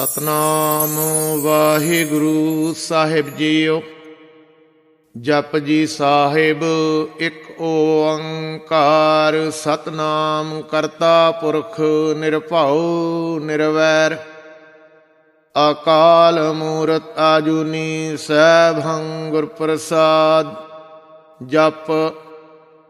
ਸਤਨਾਮ ਵਾਹਿਗੁਰੂ ਸਾਹਿਬ JIO. ਜਪ ਜੀ ਸਾਹਿਬ ਇੱਕ ਓੰਕਾਰ, ਸਤਨਾਮ ਕਰਤਾ ਪੁਰਖ ਨਿਰਭਉ ਨਿਰਵੈਰ। ਅਕਾਲ ਮੂਰਤ ਆਜੂਨੀ ਸੈਭੰ ਗੁਰ ਪ੍ਰਸਾਦ ਜਪ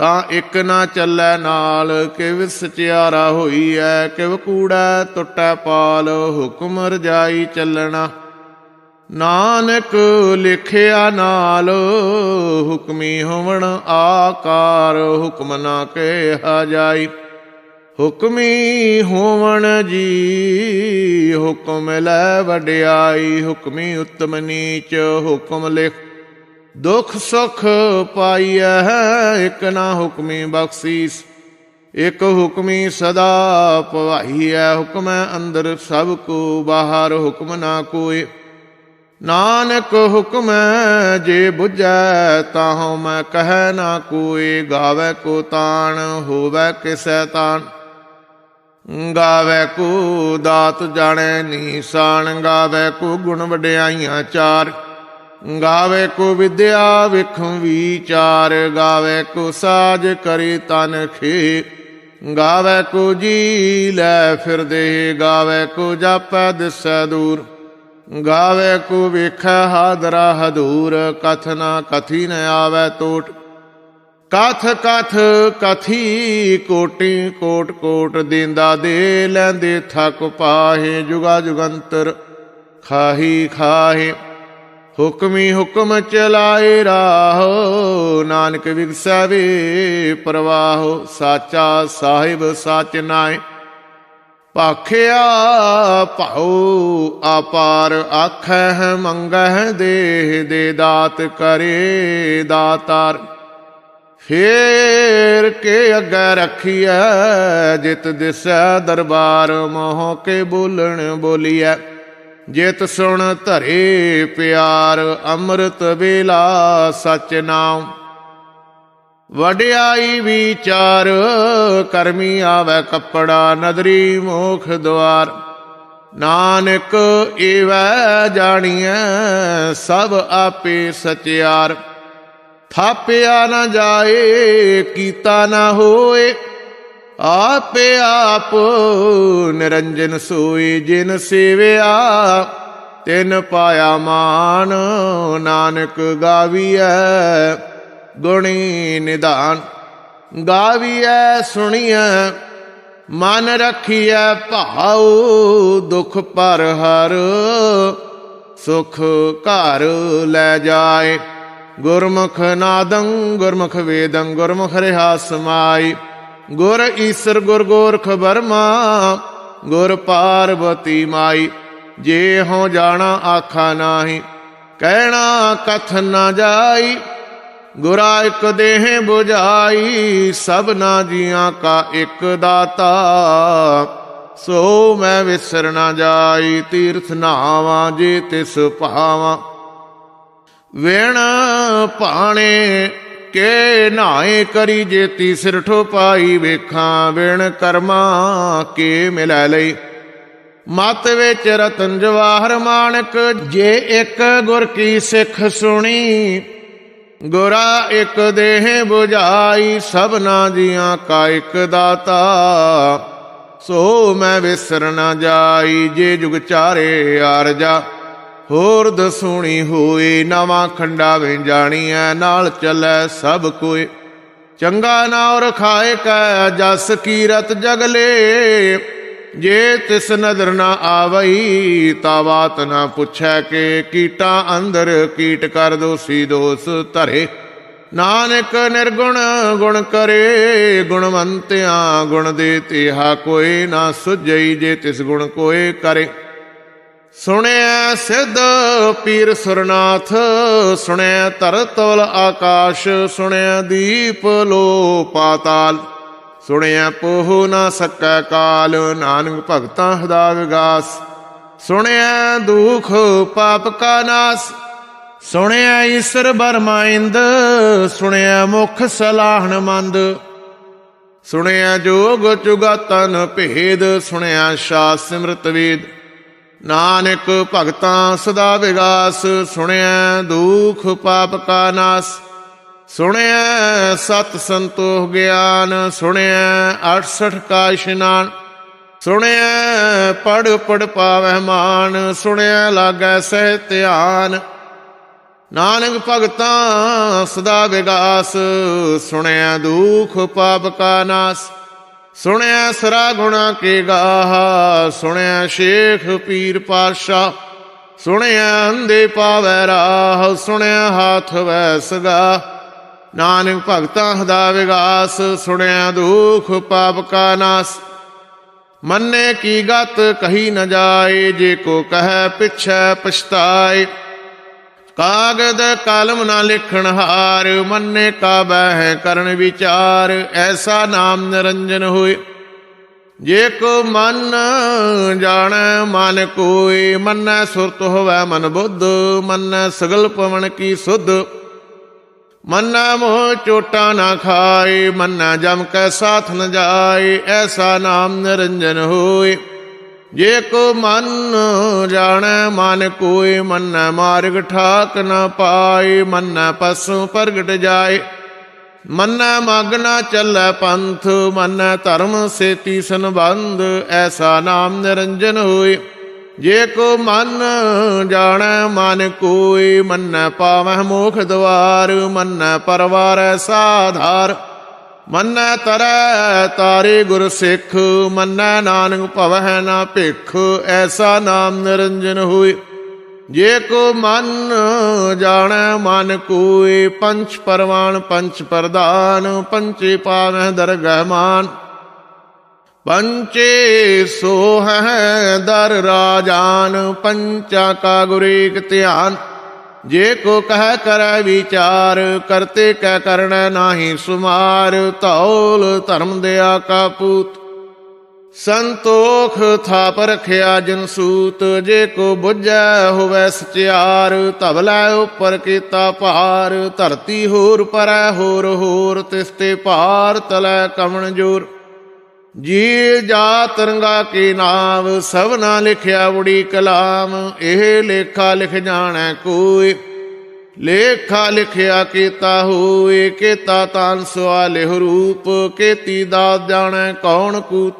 ਤਾਂ ਇੱਕ ਨਾ ਚੱਲੈ ਨਾਲ, ਕਿਵ ਸਚਿਆਰਾ ਹੋਈ ਐ ਕਿਵ ਕੂੜਾ ਟੁੱਟੈ ਪਾਲ, ਹੁਕਮ ਰਜਾਈ ਚੱਲਣਾ। ਨਾਨਕ ਲਿਖਿਆ ਨਾਲ, ਹੁਕਮੀ ਹੋਵਣ ਆਕਾਰ, ਹੁਕਮ ਨਾ ਕਹਿਆ ਜਾਈ। ਹੁਕਮੀ ਹੋਵਣ ਜੀ, ਹੁਕਮ ਲੈ ਵਡਿਆਈ, ਹੁਕਮੀ ਉਤਮ ਨੀਚ, ਹੁਕਮ ਲਿਖ ਦੁਖ ਸੁਖ ਪਾਈਐ, ਇਕ ਨਾ ਹੁਕਮੀ ਬਖਸ਼ੀਸ, ਇਕ ਹੁਕਮੀ ਸਦਾ ਪਵਾਈਐ ਹੁਕਮੈ ਅੰਦਰ ਸਭ ਕੋ, ਬਾਹਰ ਹੁਕਮ ਨਾ ਕੋਏ। ਨਾਨਕ ਹੁਕਮੈ ਜੇ 부ਝੈ ਤਾਹਉ ਮੈਂ ਕਹੈ ਨਾ ਕੋਏ, ਗਾਵੇ ਕੋ ਤਾਣ, ਹੋਵੇ ਕਿਸੈ ਤਾਣ। ਗਾਵੇ ਕੋ ਦਾਤ ਜਾਣੈ ਨੀਸਾਨ, ਗਾਵੇ ਕੋ ਗੁਣ ਵਡਿਆਈਆਂ ਚਾਰ। ਗਾਵੇ ਕੋ ਵਿਦਿਆ ਵਿਖੰ ਵਿਚਾਰ, ਗਾਵੇ ਕੋ ਸਾਜ ਕਰੇ ਤਨ ਖੇ ਗਾਵੇ ਕੋ ਜੀ ਲੈ ਫਿਰਦੇ ਗਾਵੇ ਕੋ ਜਾਪੈ ਦਿਸੈ ਦੂਰ। ਗਾਵੇ ਕੋ ਵੇਖੈ ਹਾਦਰਾ ਹਦੂਰ, ਕਥ ਨਾ ਕਥੀ ਨ ਆਵੇ ਟੋਟ ਕਥ ਕਥ ਕਥੀ ਕੋਟੀ ਕੋਟ ਕੋਟ ਦਿੰਦਾ ਦੇ ਲੈਂਦੇ ਥਕ ਪਾਹੇ ਜੁਗਾ ਜੁਗੰਤਰ। ਖਾਹੀ ਖਾਹੇ ਹੁਕਮੀ ਹੁਕਮ ਚਲਾਏ ਰਾਹੋ, ਨਾਨਕ ਵਿਗਸਵੇ ਪ੍ਰਵਾਹੋ, ਸਾਚਾ ਸਾਹਿਬ ਸਾਚ ਨਾਏ ਭਾਖਿਆ ਭਾਉ ਆਪਾਰ ਆਖੈ ਮੰਗਹਿ ਦੇਹ ਦੇ ਦਾਤ ਕਰੇ ਦਾਤਾਰ। ਫੇਰ ਕੇ ਅੱਗੇ ਰੱਖੀਐ, ਜਿਤ ਦਿਸੈ ਦਰਬਾਰ ਮੋਹ ਕੇ ਬੋਲਣ ਬੋਲੀਐ। ਜਿਤ ਸੁਣ ਧਰੇ ਪਿਆਰ, ਅੰਮ੍ਰਿਤ ਵੇਲਾ ਸਚ ਨਾਮ ਵਡਿਆਈ ਵਿਚਾਰ, ਕਰਮੀ ਆਵੇ ਕੱਪੜਾ, ਨਦਰੀ ਮੋਖ ਦੁਆਰ ਨਾਨਕ ਏਵੈ ਜਾਣੀਐ, ਸਭ ਆਪੇ ਸਚਿਆਰ। ਥਾਪਿਆ ਨਾ ਜਾਏ, ਕੀਤਾ ਨਾ ਹੋਏ ਆਪੇ ਆਪ ਨਿਰੰਜਨ ਸੋਈ ਜਿਨ ਸੇਵਿਆ, ਤਿਨ ਪਾਇਆ ਮਾਨ ਨਾਨਕ ਗਾਵੀਐ, ਗੁਣੀ ਨਿਧਾਨ ਗਾਵੀਐ ਸੁਣੀਐ, ਮਨ ਰਖੀਐ ਭਾਉ ਦੁਖ ਪਰ ਹਰ, ਸੁਖ ਘਰ ਲੈ ਜਾਏ। ਗੁਰਮੁਖ ਨਾਦੰ ਗੁਰਮੁਖ ਵੇਦੰ ਗੁਰਮੁਖ ਰਹਾ ਸਮਾਈ ਗੁਰ ਈਸਰ ਗੁਰ ਗੋਰਖ ਬਰਮਾ ਗੁਰ ਪਾਰਵਤੀ ਮਾਈ। ਜੇ ਹੋ ਜਾਣਾ ਆਖਾ ਨਾਹੀ, ਕਹਿਣਾ ਕਥ ਨਾ ਜਾਈ। ਗੁਰਾ ਇਕ ਦੇਹ 부ਝਾਈ ਸਭਨਾ ਜੀਆਂ ਕਾ ਇਕ ਦਾਤਾ। ਸੋ ਮੈਂ ਵਿਸਰ ਨਾ ਜਾਈ, ਤੀਰਥ ਨਾਵਾਂ ਜੇ ਤਿਸ ਭਾਵਾਂ। ਵੇਣ ਭਾਣੇ ਕੇ ਨਾਏ ਕਰੀ ਜੇ ਤੀਸਰ ਠੋਪਾਈ, ਵੇਖਾਂ ਵਿਣ ਕਰਮਾ ਕੇ ਮਿਲੈ ਲਈ। ਮਤ ਵਿੱਚ ਰਤਨ ਜਵਾਹਰ ਮਾਨਕ, ਜੇ ਇੱਕ ਗੁਰ ਕੀ ਸਿੱਖ ਸੁਣੀ, ਗੁਰਾ ਇੱਕ ਦੇਹ 부ਝਾਈ ਸਭਨਾ ਜੀਆਂ ਕਾ ਇੱਕ ਦਾਤਾ। ਸੋ ਮੈਂ ਵਿਸਰ ਨਾ ਜਾਈ, ਜੇ ਜੁਗ ਚਾਰੇ ਆਰਜਾ। ਹੋਰ ਦਸੂਣੀ ਹੋਏ, ਨਵਾਂ ਖੰਡਾ ਵੇ ਜਾਣੀਐ, ਨਾਲ ਚੱਲੈ ਸਭ ਕੋਏ। ਚੰਗਾ ਨਾਉ ਰਖਾਏ ਕੈ, ਜਸ ਕੀਰਤ ਜਗਲੇ ਜੇ ਤਿਸ ਨਦਰ ਨਾ ਆਵਈ, ਤਾ ਬਾਤ ਨਾ ਪੁੱਛੈ ਕੇ, ਕੀਟਾਂ ਅੰਦਰ ਕੀਟ ਕਰ ਦੋਸੀ ਦੋਸ ਧਰੇ। ਨਾਨਕ ਨਿਰਗੁਣ ਗੁਣ ਕਰੇ, ਗੁਣਵੰਤਿਆਂ ਗੁਣ ਦੇ ਤਿਹਾ ਕੋਈ ਨਾ ਸੁਝਈ ਜੇ ਤਿਸ ਗੁਣ ਕੋਏ ਕਰੇ। ਸੁਣਿਆ ਸਿੱਧ ਪੀਰ ਸੁਰਨਾਥ ਸੁਣਿਆ ਧਰਤਵਲ ਆਕਾਸ਼ ਸੁਣਿਆ ਦੀਪ ਲੋ ਪਾਤਾਲ। ਸੁਣਿਆ ਪੋਹ ਨਾ ਸਕੈ ਕਾਲ, ਨਾਨਕ ਭਗਤਾਂ ਹਦਾ ਵਿਗਾਸ ਸੁਣਿਆ ਦੁਖ ਪਾਪ ਕਾ ਨਾਸ। ਸੁਣਿਆ ਈਸ਼ਰ ਬਰਮਾਇੰਦ ਸੁਣਿਆ ਮੁਖ ਸਲਾਹਣ ਮੰਦ। ਸੁਣਿਆ ਜੋਗ ਚੁਗਤਨ ਭੇਦ ਸੁਣਿਆ ਸ਼ਾਸ ਸਿਮਰਤ ਵੇਦ। ਨਾਨਕ ਭਗਤਾਂ ਸਦਾ ਵਿਗਾਸ ਸੁਣਿਆ ਦੁਖ ਪਾਪ ਕਾ ਨਾਸ। ਸੁਣਿਆ ਸਤ ਸੰਤੋਖ ਗਿਆਨ ਸੁਣਿਆ 68 ਕਾ ਇਸ਼ਨਾਨ ਸੁਣਿਆ ਪੜ ਪੜ ਪਾਵਹਿ ਮਾਨ ਸੁਣਿਆ ਲਾਗੈ ਸਹਿ ਧਿਆਨ। ਨਾਨਕ ਭਗਤਾਂ ਸਦਾ ਵਿਗਾਸ ਸੁਣਿਆ ਦੁਖ ਪਾਪ ਕਾ ਨਾਸ। ਸੁਣਿਆ ਸਰਾ ਗੁਣਾ ਕੇ ਗਾਹ, ਸੁਣਿਆ ਸ਼ੇਖ ਪੀਰ ਪਾਸ਼ਾ ਸੁਣਿਆ ਅੰਦੇ ਪਾਵੈ ਰਾਹ, ਸੁਣਿਆ ਹਾਥ ਵੈ ਸਗਾ। ਨਾਨਕ ਭਗਤਾਂ ਹਦਾ ਵਿਗਾਸ, ਸੁਣਿਆ ਦੁਖ ਪਾਪ ਕਾ ਨਾਸ। ਮੰਨੇ ਕੀ ਗਤ ਕਹੀ ਨ ਜਾਏ, ਜੇ ਕੋ ਕਹੈ ਪਿਛੈ ਪਛਤਾਏ। ਕਾਗਦ ਕਲਮ ਨਾ ਲਿਖਣ ਹਾਰ, ਮੰਨੇ ਕਾ ਹੈ ਕਰਨ ਵਿਚਾਰ, ਐਸਾ ਨਾਮ ਨਿਰੰਜਨ ਹੋਏ। ਜੇ ਕੋ ਮਨ ਜਾਣੈ ਮਨ ਕੋਈ ਮੰਨੈ ਸੁਰਤ ਹੋਵੈ ਮਨ ਬੁੱਧ, ਮੰਨੈ ਸਗਲ ਪਵਨ ਕੀ ਸੁਧ। ਮੰਨੈ ਮੋਹ ਚੋਟਾ ਨਾ ਖਾਏ, ਮੰਨੈ ਜਮ ਕੈ ਸਾਥ ਨ ਜਾਏ, ਐਸਾ ਨਾਮ ਨਿਰੰਜਨ ਹੋਏ। ਜੇ ਕੋ ਮਨ ਜਾਣੈ, ਮਨ ਕੋਈ ਮੰਨੈ, ਮਾਰਗ ਠਾਕ ਨਾ ਪਾਏ, ਮੰਨੈ ਪਸੂ ਪ੍ਰਗਟ ਜਾਏ। ਮੰਨੈ ਮਗ ਨਾ ਚੱਲੈ ਪੰਥ, ਮੰਨੈ ਧਰਮ ਸੇਤੀ ਸੰਬੰਧ, ਐਸਾ ਨਾਮ ਨਿਰੰਜਨ ਹੋਏ। ਜੇ ਕੋ ਮਨ ਜਾਣੈ, ਮਨ ਕੋਈ ਮੰਨੈ, ਪਾਵਹਿ ਮੋਖ ਦਵਾਰ, ਮੰਨੈ ਪਰਵਾਰੈ ਸਾਧਾਰ। ਮੰਨੈ ਤਰੈ ਤਾਰੇ ਗੁਰ ਸਿੱਖ, ਮੰਨੈ ਨਾਨਕ ਭਵਹਿ ਨਾ ਭਿਖ, ਐਸਾ ਨਾਮ ਨਿਰੰਜਨ ਹੋਏ। ਜੇ ਕੋ ਮਨ ਜਾਣੈ ਮਨ ਕੋਈ ਪੰਚ ਪਰਵਾਨ ਪੰਚ ਪ੍ਰਦਾਨ ਪੰਚੇ ਪਾਵਹਿ ਦਰਗਹਿ ਮਾਨ। ਪੰਚੇ ਸੋਹੈ ਦਰ ਰਾਜਾਨ, ਪੰਚਾ ਕਾ ਗੁਰੇਕ ਧਿਆਨ। ਜੇ ਕੋ ਕਹਿ ਕਰੈ ਵਿਚਾਰ, ਕਰਤੇ ਕੈ ਕਰਣੈ ਨਾਹੀ ਸੁਮਾਰ, ਧੌਲ ਧਰਮ ਦਿਆ ਕਾ ਪੂਤ। ਸੰਤੋਖ ਥਾਪ ਰਖਿਆ ਜਨ ਸੂਤ, ਜੇ ਕੋ ਬੁੱਝੈ ਹੋਵੈ ਸਚਿਆਰ ਧਵਲੇ ਉਪਰ ਕੀਤਾ ਭਾਰ, ਧਰਤੀ ਹੋਰ ਪਰੈ ਹੋਰ ਹੋਰ ਤਿਸਤੇ ਭਾਰ ਤਲੈ ਕਮਣ ਜੋਰ। ਜੀ ਜਾ ਤਰੰਗਾ ਕੀ ਨਾਮ ਸਭਨਾ ਲਿਖਿਆ ਉੜੀ ਕਲਾਮ, ਇਹ ਲੇਖਾ ਲਿਖ ਜਾਣੈ ਕੋਈ ਲੇਖਾ ਲਿਖਿਆ ਕੀਤਾ ਹੋਏ, ਕੀਤਾ ਤਾਨ ਸਵਾਲੇ ਰੂਪ, ਕੀਤੀ ਦਾ ਜਾਣੈ ਕੌਣ ਕੂ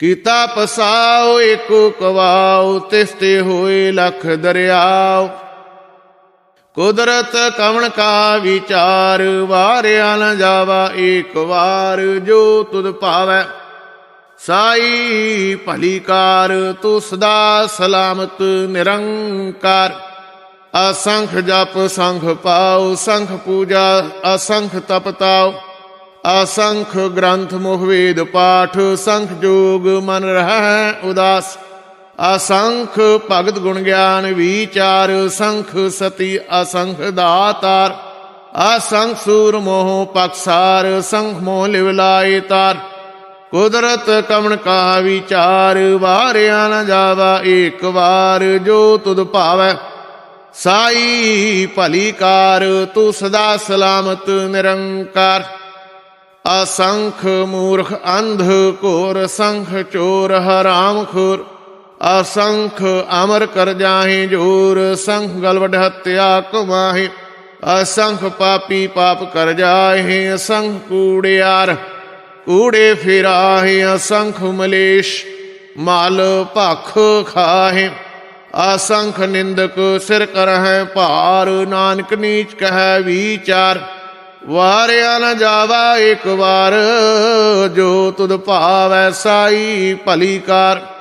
ਕੀਤਾ ਪਸਾਓ, ਏਕੋ ਕਵਾਉ ਤਿਸਤੇ ਹੋਏ ਲਖ ਦਰਿਆਓ। ਕੁਦਰਤ ਕਵਣ ਕਾ ਵਿਚਾਰ, ਵਾਰਿਆ ਨ ਜਾਵਾ ਏਕ ਵਾਰ, ਜੋ ਤੁਧ ਭਾਵੈ ਸਾਈ ਭਲੀਕਾਰ ਤੂੰ ਸਦਾ ਸਲਾਮਤ ਨਿਰੰਕਾਰ। ਅਸੰਖ ਜਪ ਸੰਖ ਪਾਉ ਸੰਖ ਪੂਜਾ ਅਸੰਖ ਤਪ ਤਾਉ ਅਸੰਖ ਗ੍ਰੰਥ ਮੁਖ ਵੇਦ ਪਾਠ, ਸੰਖ ਜੋਗ ਮਨ ਰਹਿ ਉਦਾਸ। ਅਸੰਖ ਭਗਤ ਗੁਣ ਗਿਆਨ ਵਿਚਾਰ, ਸੰਖ ਸਤੀ ਅਸੰਖ ਦਾਤਾਰ। ਅਸੰਖ ਸੂਰ ਮੋਹ ਪਕਸਾਰ, ਸੰਖ ਮੋਹ ਲਿਵਲਾਏ ਤਾਰ। ਕੁਦਰਤ ਕਮਣ ਕਾ ਵਿਚਾਰ, ਵਾਰਿਆ ਨ ਜਾਵਾ ਏਕ ਵਾਰ, ਜੋ ਤੁਧ ਭਾਵੈ। ਸਾਈ ਭਲੀ ਕਾਰ ਤੂੰ ਸਦਾ ਸਲਾਮਤ ਨਿਰੰਕਾਰ। ਅਸੰਖ ਮੂਰਖ ਅੰਧ ਕੋਰ ਸੰਖ ਚੋਰ ਹਰਾਮ ਖੋਰ ਅਸੰਖ ਅਮਰ ਕਰ ਜਾਹੇ ਜੋਰ, ਸੰਖ ਗਲਵਡ ਹਤਿਆ ਕਮਾਹੇ ਅਸੰਖ ਪਾਪੀ ਪਾਪ ਕਰ ਜਾਹੇ, ਅਸੰਖ ਕੂੜਿਆਰ ਕੂੜੇ ਫਿਰਾਹੇ, ਅਸੰਖ ਮਲੇਸ਼ ਮਾਲ ਭਖ ਖਾਹੇ। ਅਸੰਖ ਨਿੰਦਕ ਸਿਰ ਕਰਹਿ ਭਾਰ, ਨਾਨਕ ਨੀਚ ਕਹੈ ਵਿਚਾਰ। ਵਾਰਿਆ ਨ ਜਾਵਾ ਇੱਕ ਵਾਰ, ਜੋ ਤੁਧ ਭਾਵੈ ਸਾਈ ਭਲੀ ਕਾਰ।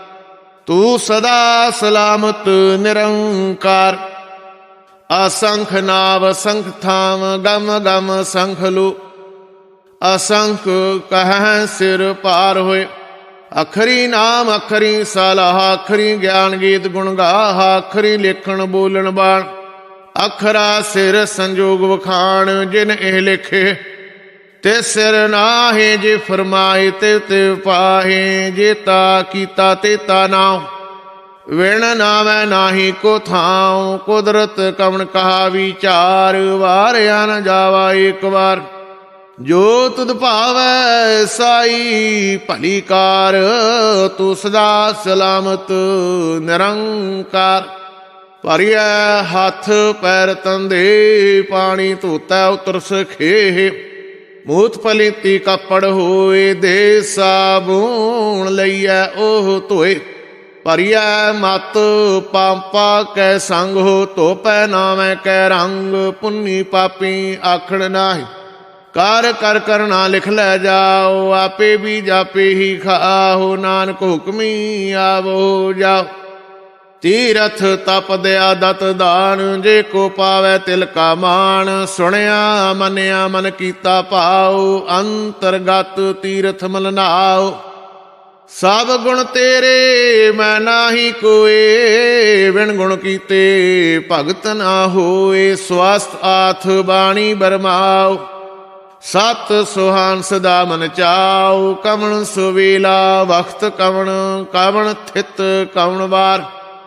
ਤੂੰ ਸਦਾ ਸਲਾਮਤ ਨਿਰੰਕਾਰ। ਅਸੰਖ ਨਾਵ ਸੰਖ ਥਾਮ ਗਮ ਗਮ ਸੰਖ ਲੂ। ਅਸੰਖ ਕਹੈ ਸਿਰ ਪਾਰ ਹੋਏ। ਅਖਰੀ ਨਾਮ ਅਖਰੀ ਸਲਾਹ, ਅਖਰੀ ਗਿਆਨ ਗੀਤ ਗੁਣ ਗਾਹ, ਅਖਰੀ ਲੇਖਣ ਬੋਲਣ ਬਾਣ। ਅਖਰਾ ਸਿਰ ਸੰਜੋਗ ਵਖਾਣ, ਜਿਨ ਇਹ ਲਿਖੇ। ਤੇ ਸਿਰ ਨਾਹੇ ਜੇ ਫਰਮਾਏ ਤੇ ਤੇ ਪਾਹੇ, ਜੇ ਤਾ ਕੀਤਾ ਤੇ ਤਾ ਨਾਉ। ਵਿਣ ਨਾਵੇਂ ਨਾਹੀ ਕੋ ਥਾਉ, ਕੁਦਰਤ ਕਵਣ ਕਹਾ ਵਿਚਾਰ, ਵਾਰਿਆ ਨ ਜਾਵਾ ਇੱਕ ਵਾਰ। ਜੋ ਤੁਧ ਭਾਵੈ ਸਾਈ ਭਲੀ ਕਾਰ ਤੂੰ ਸਦਾ ਸਲਾਮਤ ਨਿਰੰਕਾਰ। ਭਰਿਆ ਹੱਥ ਪੈਰ ਤੰਦੇ, ਪਾਣੀ ਧੋਤਾ ਉਤਰ ਸਖੇ ਮੂਤ ਪਲੀਤੀ ਕੱਪੜ ਹੋਏ ਦੇ ਸਾਬੂਣ ਲਈਐ ਉਹ ਧੋਏ। ਭਰਿਆ ਮਤ ਪਾਪਾ ਕੈ ਸੰਗ ਹੋ ਧੋਪੈ ਨਾਵੇਂ ਕੈ ਰੰਗ ਪੁੰਨੀ ਪਾਪੀ ਆਖਣ ਨਾਹੀ। ਕਰ ਕਰ ਕਰਨਾ ਲਿਖ ਲੈ ਜਾਓ, ਆਪੇ ਵੀ ਜਾਪੇ ਹੀ ਖਾਹੋ। ਨਾਨਕ ਹੁਕਮੀ ਆਵੋ ਜਾਓ। ਤੀਰਥ ਤਪ ਦਿਆ ਦਤ ਦਾਨ, ਜੇ ਕੋ ਪਾਵੇ ਤਿਲ ਕਾ ਮਾਨ ਸੁਣਿਆ, ਮੰਨਿਆ, ਮਨ ਕੀਤਾ ਭਾਉ, ਅੰਤਰਗਤ ਤੀਰਥ ਮਲਨਾਉ ਸਭ ਗੁਣ ਤੇਰੇ, ਮੈਂ ਨਾਹੀ ਕੋਏ। ਵਿਣ ਗੁਣ ਕੀਤੇ ਭਗਤ ਨਾ ਹੋਏ। ਸਵਸਤ ਆਥ ਬਾਣੀ ਬਰਮਾਉ। ਸਤ ਸੁਹਾਨ ਸਦਾ ਮਨ ਚਾਉ। ਕਵਣ ਸੁਵੇਲਾ, ਵਖਤ ਕਵਣ ਕਵਣ ਥਿਤ ਕਵਣ ਵਾਰ।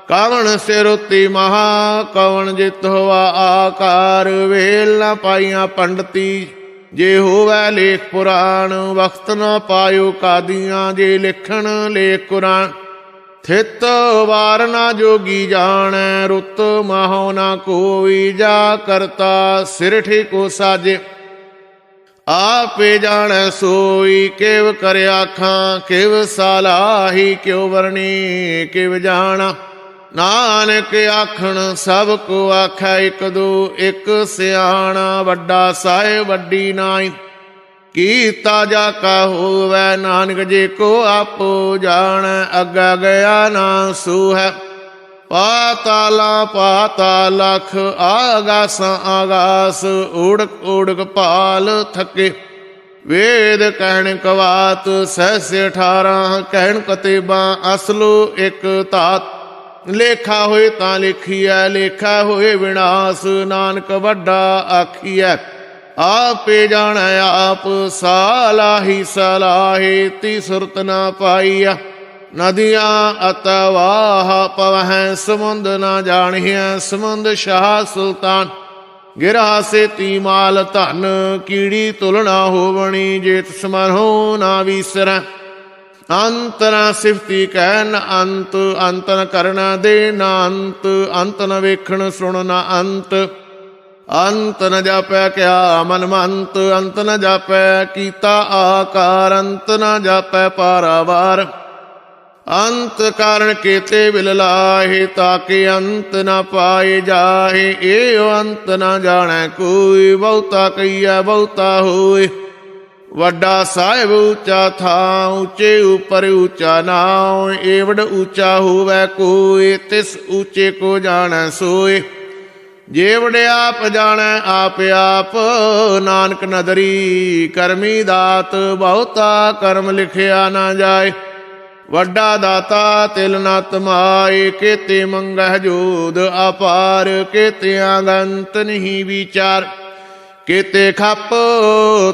ਕਵਣ ਸਿਰੁਤੀ ਮਹਾ ਕਵਣ ਜਿਤ ਹੋਆ ਆਕਾਰ, ਵੇਲ ਨਾ ਪਾਈਆਂ ਪੰਡਤੀ। ਜੇ ਹੋਵੇ ਲੇਖ ਪੁਰਾਣ, ਵਖਤ ਨਾ ਪਾਇਓ ਕਾਦੀਆਂ, ਜੇ ਲਿਖਣ ਲੇਖ ਕੁਰਾਨ। ਥਿਤ ਵਾਰ ਨਾ ਜੋਗੀ ਜਾਣੈ, ਰੁੱਤ ਮਹੋ ਨਾ ਕੋਈ ਜਾ ਕਰਤਾ ਸਿਰ ਠੇਕੋ ਸਾਜੇ। ਆਪੇ ਜਾਣੈ ਸੋਈ ਕਿਵ ਕਰਿਆ ਖਾਂ, ਕਿਵ ਸਲਾਹੀ ਕਿਉ ਵਰਣੀ, ਕਿਵ ਜਾਣਾ। ਨਾਨਕ ਆਖਣ, ਸਭ ਕੋ ਆਖੈ ਇਕ ਦੋ, ਇਕ ਸਿਆਣਾ ਵੱਡਾ ਸਾਹਿਬ, ਵੱਡੀ ਨਾਈ। ਕੀਤਾ ਜਾ ਕਾ ਹੋਵੇ, ਨਾਨਕ ਜੇ ਕੋ ਆਪੋ ਜਾਣ, ਅੱਗਾ ਗਿਆ ਨਾ ਸੂ ਹੈ ਪਾਤਾਲਾ ਪਾਤਾ ਲਖ, ਆਗਾਸ ਆਗਾਸ, ਉੜਕ ਉੜਕ ਪਾਲ ਥਕੇ। ਵੇਦ ਕਹਿਣ ਕਵਾਤ, ਸਹਸ 18 ਕਹਿਣ ਕਤੇਬਾ, ਅਸਲੋ ਇੱਕ ਤਾਤ ਲੇਖਾ ਹੋਏ ਤਾਂ ਲਿਖੀਐ, ਲੇਖਾ ਹੋਏ ਵਿਨਾਸ਼, ਨਾਨਕ ਵੱਡਾ ਆਖੀਐ। ਆਪੇ ਜਾਣੈ ਆਪ ਸਾਲਾਹੀ ਸਲਾਹੇ, ਤੀ ਸੁਰਤ ਨਾ ਪਾਈਆ ਨਦੀਆਂ ਅਤਵਾਹ ਪਵਹਿ, ਸਮੁੰਦ ਨਾ ਜਾਣਿਆ ਸਮੁੰਦ ਸ਼ਾਹ ਸੁਲਤਾਨ। ਗਿਰਾ ਸੇ ਤੀ ਮਾਲ ਧਨ, ਕੀੜੀ ਤੁਲਣਾ ਹੋਵਣੀ ਜੇ ਤਸਮਰਹੁ ਨਾ ਵੀਸਰੈ। ਅੰਤਰਾ ਸਿਫਤੀ ਕਹਿ ਨ ਅੰਤ ਅੰਤ ਨ ਕਰਨਾ ਦੇ ਨਾ ਅੰਤ ਅੰਤ ਨ ਵੇਖਣ ਸੁਣ ਨਾ ਅੰਤ। ਅੰਤ ਨ ਜਾਪੈ ਕਿਆ ਮਨ ਮੰਤ, ਅੰਤ ਨ ਜਾਪੈ ਕੀਤਾ ਆਕਾਰ, ਅੰਤ ਨ ਜਾਪੈ ਪਾਰਾਵਾਰ। ਅੰਤ ਕਾਰਨ ਕੀਤੇ ਵਿਲ ਲਾਹੇ ਤਾਕੇ ਅੰਤ ਨ ਪਾਏ ਜਾਹੇ ਏ ਅੰਤ ਨ ਜਾਣੈ ਕੋਈ, ਬਹੁਤਾ ਕਈਆ ਬਹੁਤਾ ਹੋਏ। ਵੱਡਾ ਸਾਹਿਬ ਉੱਚਾ ਥਾਂ, ਉੱਚੇ ਉਪਰ ਉੱਚਾ ਨਾਉ, ਏਵੜ ਉੱਚਾ ਹੋਵੇ ਕੋਈ, ਤਿਸ ਉੱਚੇ ਕੋ ਜਾਣੈ ਸੋਏ। ਜੇਵੜ ਆਪ ਜਾਣੈ ਆਪ ਆਪ, ਨਾਨਕ ਨਦਰੀ ਕਰਮੀ ਦਾਤ, ਬਹੁਤਾ ਕਰਮ ਲਿਖਿਆ ਨਾ ਜਾਏ। ਵੱਡਾ ਦਾਤਾ ਤਿਲ ਨਾ ਤਮਾਏ, ਕੇਤੇ ਮੰਗਹਿ ਜੋਦ ਅਪਾਰ, ਕੇਤਿਆਂ ਗੰਤ ਨਹੀਂ ਵਿਚਾਰ। ਕਿਤੇ ਖੱਪ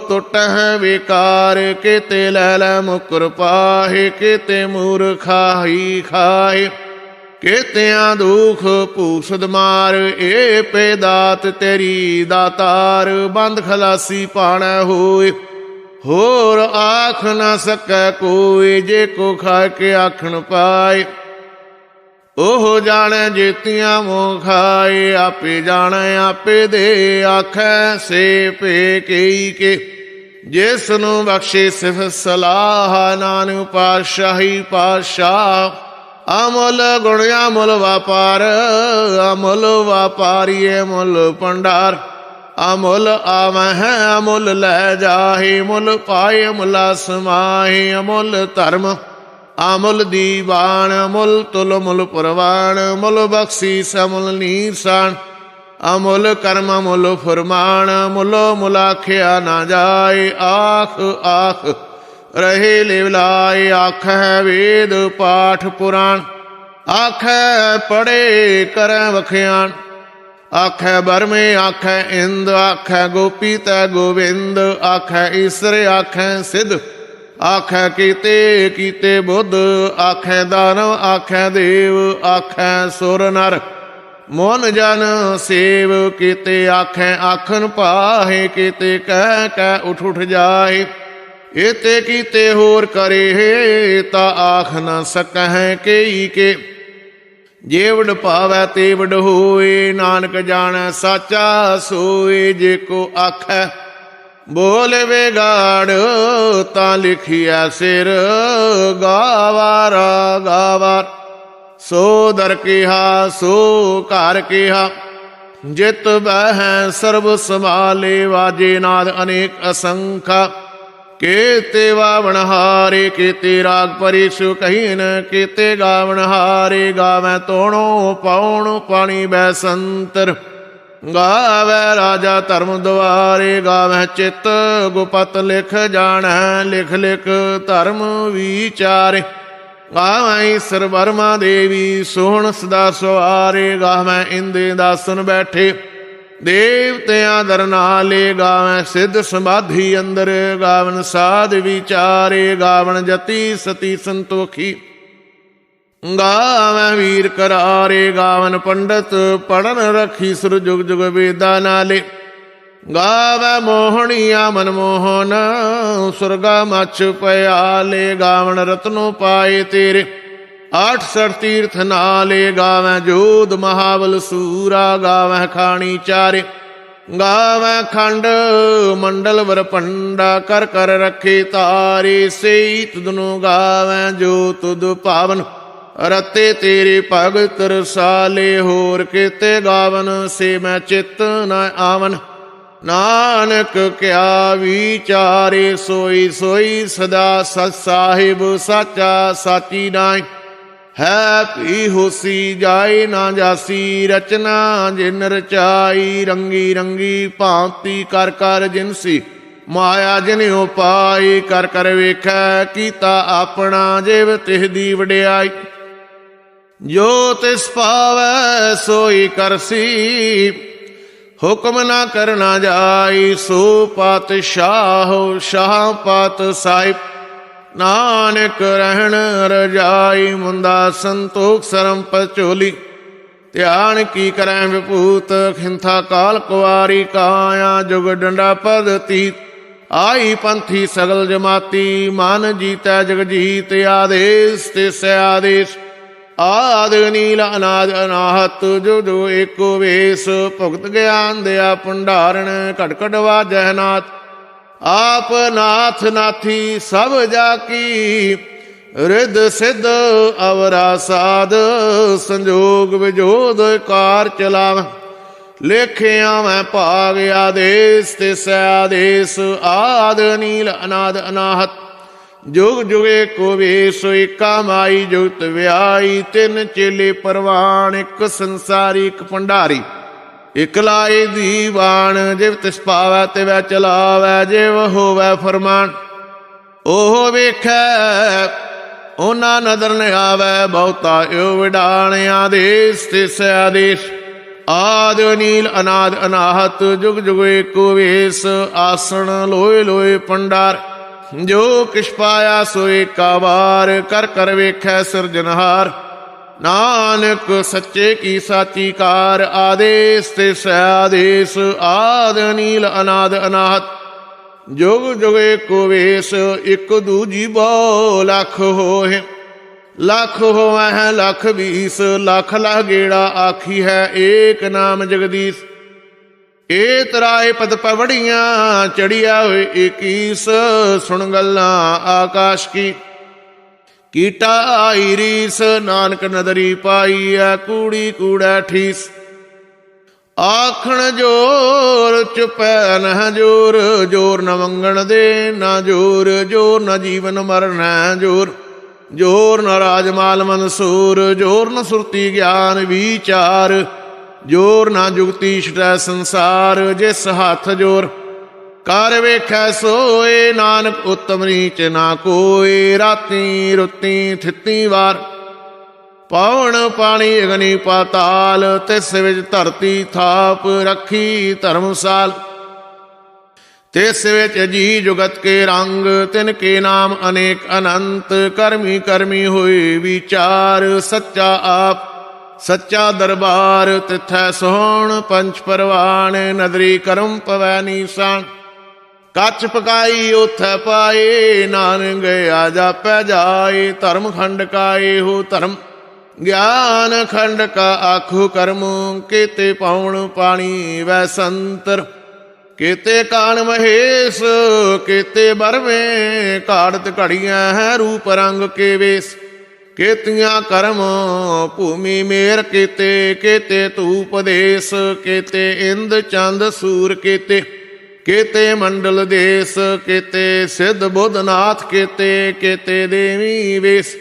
ਟੁੱਟਹਿ ਵਿਕਾਰ, ਕਿਤੇ ਲੈ ਲੈ ਮੁਕਰ ਪਾਹੇ, ਕੇਤੇ ਮੂਰਖਾਹੀ ਖਾਏ ਕੇਤਿਆਂ ਦੁਖ ਭੂਸਦ ਮਾਰ, ਏ ਪੇ ਦਾਤ ਤੇਰੀ ਦਾਤਾਰ, ਬੰਦ ਖਲਾਸੀ ਪਾਣਾ ਹੋਏ। ਹੋਰ ਆਖ ਨਾ ਸਕੈ ਕੋਈ, ਜੇ ਕੋ ਖਾ ਕੇ ਆਖਣ ਪਾਏ। ਉਹ ਜਾਣੈ ਜੇਤੀਆਂ ਮੋ ਖਾਏ ਆਪੇ ਜਾਣੈ ਆਪੇ ਦੇ ਆਖੈ, ਸੇ ਭੇ ਕਈ ਕੇ। ਜਿਸ ਨੂੰ ਬਖਸ਼ੇ ਸਿਫ ਸਲਾਹ, ਨਾਨਕ ਪਾਤਸ਼ਾਹੀ ਪਾਤਸ਼ਾਹ। ਅਮਲ ਗੁਣ ਅਮਲ ਵਪਾਰ, ਅਮਲ ਵਪਾਰੀਏ ਮੁੱਲ ਪੰਡਾਰ ਅਮੁੱਲ ਆਵਹਿ, ਅਮੁੱਲ ਲੈ ਜਾਹੀ ਮੁੱਲ ਪਾਏ ਮੁਲਾ ਸਮਾਹੀ, ਅਮੁੱਲ ਧਰਮ। ਅਮੁੱਲ ਦੀਵਾਨ, ਅਮੁੱਲ ਤੁਲ, ਮੁੱਲ ਪ੍ਰਵਾਨ, ਮੁੱਲ ਬਖਸ਼ੀ ਅਮੁੱਲ ਨੀਸਾਨ ਅਮੁੱਲ ਕਰਮ, ਮੁੱਲ ਫਰਮਾਨ, ਮੁੱਲ ਮੁਲਾਖਿਆ ਨਾ ਜਾਏ। ਆਖ ਆਖ, ਰਹੇ ਲਿਵਲਾਏ ਆਖੈ ਵੇਦ ਪਾਠ ਪੁਰਾਣ। ਆਖੈ ਪੜੇ ਕਰੈ ਵਖਿਆਣ। ਆਖੈ ਬਰਮੇ, ਆਖੈ ਇੰਦ, ਆਖੈ ਗੋਪੀ ਤੈ ਗੋਬਿੰਦ ਆਖੈ ਈਸਰ, ਆਖੈ ਸਿਧ। ਆਖੈ ਕੀਤੇ ਕੀਤੇ ਬੁੱਧ, ਆਖੈ ਦਾਨਵ ਆਖੈ ਦੇਵ, ਆਖੈ ਸੁਰ ਨਰ। ਮੋਨ ਜਨ ਸੇਵ ਕੀਤੇ, ਆਖੈ ਆਖਨ ਪਾਹੇ ਕੀਤੇ ਕਹਿ ਕਹਿ ਉਠ ਉਠ ਜਾਏ। ਇਤੇ ਕੀਤੇ ਹੋਰ ਕਰੇ, ਤਾ ਆਖ ਨਾ ਸਕਹਿ ਕੇਈ ਕੇ। ਜੇਵੜ ਭਾਵੈ ਤੇਵੜ ਹੋਏ, ਨਾਨਕ ਜਾਣੈ ਸਾਚਾ ਸੋਏ, ਜੇ ਕੋ ਆਖੈ ਬੋਲ ਵੇਗਾੜ, ਤਾਂ ਲਿਖਿਆ ਸਿਰ ਗਾਵਾਰਾ ਗਾਵਾਰ ਸੋ ਦਰ ਕਿਹਾ, ਸੋ ਘਰ ਕਿਹਾ, ਜਿਤ ਬਹਿ ਸਰਬ ਸਮਾਲੇ ਵਾਜੇ ਨਾਦ ਅਨੇਕ ਅਸੰਖਾ। ਕੇਤੇ ਵਾਵਣ ਹਾਰੇ, ਕੀਤੇ ਰਾਗ ਪਰਿਸ਼ੁ ਕਹੀਨ, ਕੀਤੇ ਗਾਵਣ ਹਾਰੇ, ਗਾਵੇਂ ਤੋਣੋ ਪਾਉਣ, ਪਾਣੀ ਬੈ ਸੰਤਰ। ਗਾਵੇ ਰਾਜਾ ਧਰਮ ਦੁਆਰੇ ਗਾਵੇ ਚਿਤ ਗੁਪਤ ਲਿਖ ਜਾਣੈ, ਲਿਖ ਲਿਖ ਧਰਮ ਵਿਚਾਰੇ। ਗਾਵੇਂ ਈਸਰ ਵਰਮਾ ਦੇਵੀ, ਸੋਹਣ ਸਦਾ ਸਵਾਰੇ, ਗਾਵੇਂ ਇੰਦੇ ਦਾਸਨ ਬੈਠੇ। ਦੇਵਤਿਆਂ ਦਰ ਨਾਲੇ ਗਾਵੇਂ ਸਿੱਧ ਸਮਾਧੀ ਅੰਦਰ, ਗਾਵਨ ਸਾਧ ਵਿਚਾਰੇ, ਗਾਵਨ ਜਤੀ ਸਤੀ ਸੰਤੋਖੀ। ਗਾਵ ਵੀਰ ਕਰਾਰੇ ਗਾਵਨ ਪੰਡਤ, ਪੜਨ ਰਖੀ ਸੁਰ ਜੁਗ ਜੁਗ ਵੇਦਾ ਨਾਲੇ। ਗਾਵੈ ਮੋਹਣੀਆ ਮਨ ਮੋਹਨ, ਸੁਰਗਾ ਮਛ ਪਿਆਲੇ, ਗਾਵਨ ਰਤਨੋ ਪਾਏ ਤੇਰੇ। 68 ਤੀਰਥ ਨਾਲੇ ਗਾਵੈ ਜੋਧ ਮਹਾਬਲ ਸੂਰਾ, ਗਾਵੈ ਖਾਣੀ ਚਾਰੇ। ਗਾਵੈ ਖੰਡ, ਮੰਡਲ ਵਰ ਪੰਡਾ ਕਰ ਕਰ ਰੱਖੇ ਤਾਰੇ, ਸਈ ਤੁਧਨੋ ਗਾਵੈ ਜੋ ਤੁਧ ਪਾਵਨ। ਰਤੇ ਤੇਰੇ ਭਗਤ ਰਸਾਲੇ, ਹੋਰ ਕੀਤੇ ਗਾਵਨ ਸੇ ਮੈਂ ਚਿਤ ਨ ਆਵਨ। ਨਾਨਕ ਕਿਆ ਵਿਚਾਰੇ, ਸੋਈ ਸੋਈ ਸਦਾ ਸਤ ਸਾਹਿਬ, ਸਾਚਾ ਸਾਚੀ ਨਾਈ ਹੈ ਪੀ ਹੋਸੀ ਜਾਏ ਨਾ ਜਾਸੀ, ਰਚਨਾ ਜਿਨ ਰਚਾਈ, ਰੰਗੀ ਰੰਗੀ ਭਾਂਤੀ ਕਰ ਕਰ ਜਿਨਸੀ ਮਾਇਆ ਜਿਨ ਉਪਾਈ ਕਰ ਕਰ ਵੇਖੈ, ਕੀਤਾ ਆਪਣਾ ਜਿਵ ਤਿਹ ਦੀ ਵਡਿਆਈ। ਜੋ ਤਿਸ ਪਾਵੈ ਸੋਈ ਕਰਸੀ, ਹੁਕਮ ਨਾ ਕਰਨਾ ਜਾਈ, ਸੋ ਪਾਤਸ਼ਾਹ ਸ਼ਾਹ ਪਾਤ ਸਾਹਿਬ। ਨਾਨਕ ਰਹਿਣ ਰਜਾਈ ਮੁੰਦਾ ਸੰਤੋਖ ਸਰਮ ਪਚੋਲੀ ਧਿਆਨ ਕੀ ਕਰੈ ਵਿਭੂਤ, ਖਿੰਥਾ ਕਾਲ ਕੁਵਾਰੀ, ਕਾਇਆ ਜੁਗ ਡੰਡਾ ਪਦਤੀ ਆਈ ਪੰਥੀ ਸਗਲ ਜਮਾਤੀ, ਮਨ ਜੀਤੈ ਜਗ ਜੀਤ ਆਦੇਸ ਤਿਸ ਆਦੇਸ। ਆਦ ਨੀਲ ਅਨਾਦ ਅਨਾਹਤ, ਜੋ ਜੋ ਏਕੋ ਵੇਸ, ਭੁਗਤ ਗਿਆਨ ਦਿਆ ਭੰਡਾਰਣ ਘਟ ਘਟ ਵਾਜੈ ਨਾਥ। ਆਪ ਨਾਥ ਨਾਥੀ ਸਭ ਜਾ ਕੀ, ਰਿੱਧ ਸਿੱਧ ਅਵਰਾ ਸਾਧ, ਸੰਜੋਗ ਵਿਜੋਦ ਕਾਰ ਚਲਾਵ। ਲੇਖਿਆ ਮੈਂ ਭਾਗ ਆਦੇਸ, ਤੇ ਆਦੇਸ, ਆਦ ਨੀਲ ਅਨਾਦ ਅਨਾਹਤ। ਜੁਗ ਜੁਗੇ ਕੋ ਵੇਸ ਏਕਾ ਮਾਈ ਜੁਗਤ ਵਿਆਈ, ਤਿੰਨ ਚੇਲੇ ਪਰਵਾਨ ਇੱਕ ਸੰਸਾਰੀ, ਇੱਕ ਭੰਡਾਰੀ। ਇਕ ਲਾਏ ਦੀਵਾਨ, ਜਿਵ ਤਿਸ ਪਾਵੈ ਤੇ ਵੈ ਚਲਾਵੈ, ਜਿਵ ਹੋਵੈ ਫਰਮਾਨ। ਉਹ ਵੇਖੈ, ਉਹਨਾਂ ਨਦਰ ਨ ਆਵੈ ਬਹੁਤਾ ਏਉ ਵਿਡਾਣ ਆਦੇਸ ਤਿਸ ਆਦੇਸ਼। ਆਦ ਨੀਲ ਅਨਾਦ ਅਨਾਹਤ, ਜੁਗ ਜੁਗ ਏਕੋ ਵੇਸ ਆਸਣ, ਲੋਏ ਲੋਏ ਪੰਡਾਰ ਜੋ ਕਿਛ ਪਾਇਆ ਸੋ ਏਕਾ ਕਰ ਕਰ ਵੇਖੈ ਸਿਰਜਨਹਾਰ ਨਾਨਕ ਸੱਚੇ ਕੀ ਸਾਚੀ ਕਾਰ ਆਦੇਸ ਤੇ ਆਦੇਸ ਆਦ ਨੀਲ ਅਨਾਦ ਅਨਾਹਤ। ਜੁਗ ਜੁਗੇ ਕੋ ਵੇਸ, ਇਕ ਦੂਜੀ ਬੋ ਲੱਖ ਹੋਏ। ਲੱਖ ਹੋਵੈ ਲੱਖ ਵੀਸ ਲੱਖ ਲਾ ਗੇੜਾ ਆਖੀ ਹੈ ਏਕ ਨਾਮ ਜਗਦੀਸ਼। ਏ ਤਰਾਏ ਪਦ ਪਵੜੀਆਂ ਚੜਿਆ ਹੋਏ 21 ਸੁਣ ਗੱਲਾਂ ਆਕਾਸ਼ ਕੀ। ਕੀਟਾ ਆਈ ਰੀਸ, ਨਾਨਕ ਨਦਰੀ ਪਾਈ ਐ, ਕੂੜੀ ਕੂੜਾ ਠੀਸ। ਆਖਣ ਜੋਰ, ਚੁਪੈ ਨਾ ਜੋਰ ਜੋਰ ਨ ਮੰਗਣ ਦੇ ਨਾ ਜੋਰ ਜੋਰ ਨ ਜੀਵਨ ਮਰਨ ਜੋਰ। ਜੋਰ ਨ ਰਾਜਮਾਲ ਮਨਸੂਰ, ਜੋਰ ਨ ਸੁਰਤੀ ਗਿਆਨ ਵਿਚਾਰ। ਜੋਰ ਨਾ ਜੁਗਤੀ ਛਟੈ ਸੰਸਾਰ, ਜਿਸ ਹੱਥ ਜੋਰ ਕਰ ਵੇਖੈ ਸੋਏ, ਨਾਨਕ ਉਤਮ ਰੀਚ ਨਾ ਕੋਈ ਰਾਤੀ ਰੁੱਤੀ ਥਿੱਤੀ ਵਾਰ। ਪਵਨ ਪਾਣੀ ਅਗਨੀ ਪਾਤਾਲ, ਤਿਸ ਵਿੱਚ ਧਰਤੀ ਥਾਪ ਰੱਖੀ ਧਰਮਸਾਲ। ਤਿਸ ਵਿੱਚ ਜੀ ਜੁਗਤ ਕੇ ਰੰਗ, ਤਿਨ ਕੇ ਨਾਮ ਅਨੇਕ ਅਨੰਤ, ਕਰਮੀ ਕਰਮੀ ਹੋਏ ਵਿਚਾਰ, ਸੱਚਾ ਆਪ ਸੱਚਾ ਦਰਬਾਰ ਤਿਥੈ ਸੋਹਣ ਪੰਚ ਪਰਵਾਨ ਨਦਰੀ ਕਰਮ ਪਵੈ ਨੀਸਾਨ ਕੱਚ ਪਕਾਈ ਉਥੈ ਪਾਏ, ਨਾਨਕ ਗਿਆ ਜਾਪੈ ਜਾਏ, ਧਰਮ ਖੰਡ ਕਾਏ ਹੋ ਧਰਮ। ਗਿਆਨ ਖੰਡ ਕਾ ਆਖੂ ਕਰਮ, ਕੀਤੇ ਪਾਉਣ ਪਾਣੀ ਵੈ ਸੰਤਰ। ਕੀਤੇ ਕਾਨ ਮਹੇਸ਼, ਕੀਤੇ ਬਰਵੇਂ ਕਾੜਤ ਘੜੀਆਂ ਹੈ ਰੂਪ ਰੰਗ ਕੇ ਵੇਸ। ਕੇਤੀਆਂ ਕਰਮ, ਭੂਮੀ ਮੇਰ ਕੀਤੇ ਕੀਤੇ ਧੂਪ ਦੇਸ, ਕੀਤੇ ਇੰਦ ਚੰਦ ਸੂਰ ਕੀਤੇ ਕੀਤੇ ਮੰਡਲ ਦੇਸ, ਕੀਤੇ ਸਿੱਧ ਬੁੱਧਨਾਥ ਕੀਤੇ ਕੀਤੇ ਦੇਵੀ ਵੇਸ,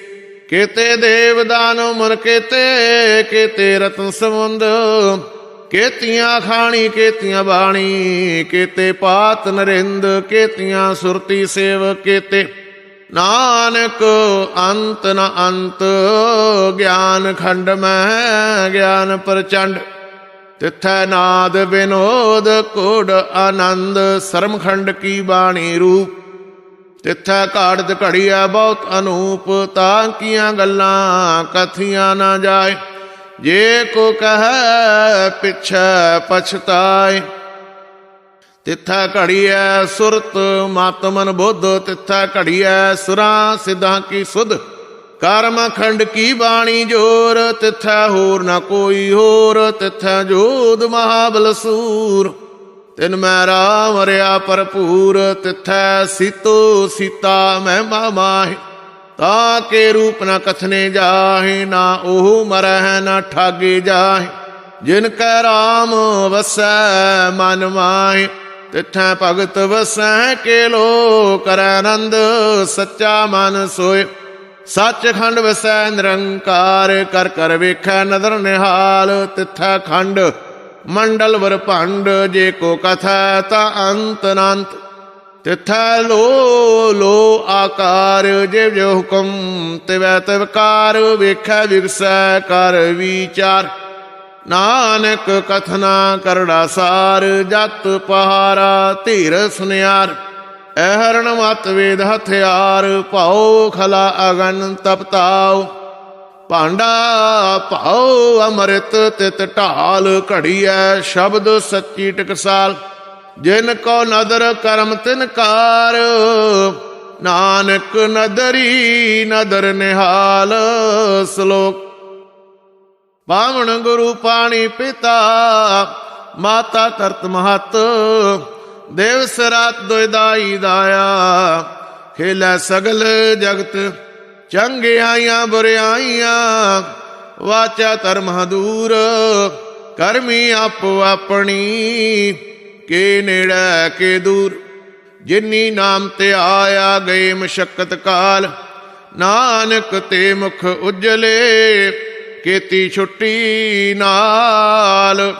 ਕੀਤੇ ਦੇਵਦਾਨ ਉਮਰ ਮਨ ਕੀਤੇ ਕੀਤੇ ਰਤਨ ਸਮੁੰਦ ਕੇਤੀਆਂ ਖਾਣੀ, ਕੇਤੀਆਂ ਬਾਣੀ, ਕੀਤੇ ਪਾਤ ਨਰਿੰਦ, ਕੇਤੀਆਂ ਸੁਰਤੀ ਸੇਵ ਕੀਤੇ। ਨਾਨਕ ਅੰਤ ਨ ਅੰਤ, ਗਿਆਨ ਖੰਡ ਮੈਂ ਗਿਆਨ ਪ੍ਰਚੰਡ। ਤਿਥੈ ਨਾਦ ਵਿਨੋਦ ਕੋੜ ਆਨੰਦ, ਸਰਮਖੰਡ ਕੀ ਬਾਣੀ ਰੂਪ। ਤਿਥੈ ਘਾੜਤ ਘੜੀਆ ਬਹੁਤ ਅਨੂਪ, ਤਾਂ ਕੀਆਂ ਗੱਲਾਂ ਕਥੀਆਂ ਨਾ ਜਾਏ। ਜੇ ਕੋ ਕਹੈ ਪਿਛੈ ਪਛਤਾਏ ਤਿਥੈ ਘੜੀਐ ਸੁਰਤ ਮਤ ਮਨ ਬੁੱਧ, ਤਿਥੈ ਘੜੀਐ ਸੁਰਾਂ, ਸਿਧਾਂ ਕੀ ਸੁਧ। ਕਰਮ ਖੰਡ ਕੀ ਬਾਣੀ ਜੋਰ, ਤਿਥੈ ਹੋਰ ਨਾ ਕੋਈ ਹੋਰ, ਤਿਥੈ ਜੋਦ ਮਹਾਬਲ ਸੂਰ। ਤਿਨ ਮੈਂ ਰਾਮ ਰਿਆ ਭਰਪੂਰ, ਤਿਥੈ ਸੀਤੋ ਸੀਤਾ ਮੈਂ ਮਾਮਾਹਿ ਤਾ ਕੇ ਰੂਪ ਨਾ ਕਥਨੇ ਜਾਹੇ, ਨਾ ਉਹ ਮਰਹਿ ਨਾ ਠਾਗੇ ਜਾਹੇ। ਜਿਨ ਕੈ ਰਾਮ ਵਸੈ ਮਨ ਮਾਹਿ ਤਿਥੈ ਭਗਤ ਵਸੈ ਕੇ ਲੋ ਕਰੈ ਆਨੰਦ, ਸੱਚਾ ਮਨ ਸੋਏ। ਸੱਚਖੰਡ ਵਸੈ ਨਿਰੰਕਾਰ, ਕਰ ਕਰ ਵੇਖੈ ਨਦਰ ਨਿਹਾਲ। ਤਿਥੈ ਖੰਡ, ਮੰਡਲ ਵਰ ਭੰਡ, ਜੇ ਕੋ ਕਥਾ ਤਾ ਅੰਤ ਅਨੰਤ। ਤਿਥੈ ਲੋ ਲੋ ਆਕਾਰ ਜੇ ਜੋ ਹੁਕਮ, ਤਿਵੈ ਤਿਵਕਾਰ ਵੇਖੈ ਵਿਗਸੈ ਕਰ ਵਿਚਾਰ। ਨਾਨਕ ਕਥਨਾ ਕਰੜਾ ਸਾਰ, ਜਤ ਪਹਾਰਾ ਧੀਰ ਸੁਨਿਆਰ। ਐਹਰਣ ਮਤ ਵੇਦ ਹਥਿਆਰ, ਭਾਉ ਖਲਾ ਅਗਨ ਤਪਤਾਉ। ਭਾਂਡਾ ਭਾਉ ਅੰਮ੍ਰਿਤ ਤਿਤ ਢਾਲ, ਘੜੀਐ ਸ਼ਬਦ ਸੱਚੀ ਟਕਸਾਲ। ਜਿਨ ਕੋ ਨਦਰ ਕਰਮ ਤਿਨਕਾਰ ਨਾਨਕ ਨਦਰੀ ਨਦਰ ਨਿਹਾਲ। ਸ਼ਲੋਕ ਪਾਵਨ ਗੁਰੂ ਪਾਣੀ ਪਿਤਾ, ਮਾਤਾ ਕਰਤ ਮਹਤ, ਦੇਵ ਸਰਾਤ ਦੁਇਦਾਈ ਦਾਇਆ। ਖੇਲੇ ਸਗਲ ਜਗਤ, ਚੰਗਿਆਈਆਂ ਬੁਰਿਆਈਆਂ, ਵਾਚਾ ਧਰਮ ਹਦੂਰ, ਕਰਮੀ ਆਪੋ ਆਪਣੀ, ਕੇ ਨੇੜੇ ਕੇ ਦੂਰ। ਜਿਨੀ ਨਾਮ ਤੇ ਆਇਆ ਗਏ ਮਸ਼ਕਤ ਕਾਲ, ਨਾਨਕ ਤੇ ਮੁਖ ਉਜਲੇ ਕੀਤੀ ਛੁੱਟੀ ਨਾਲ।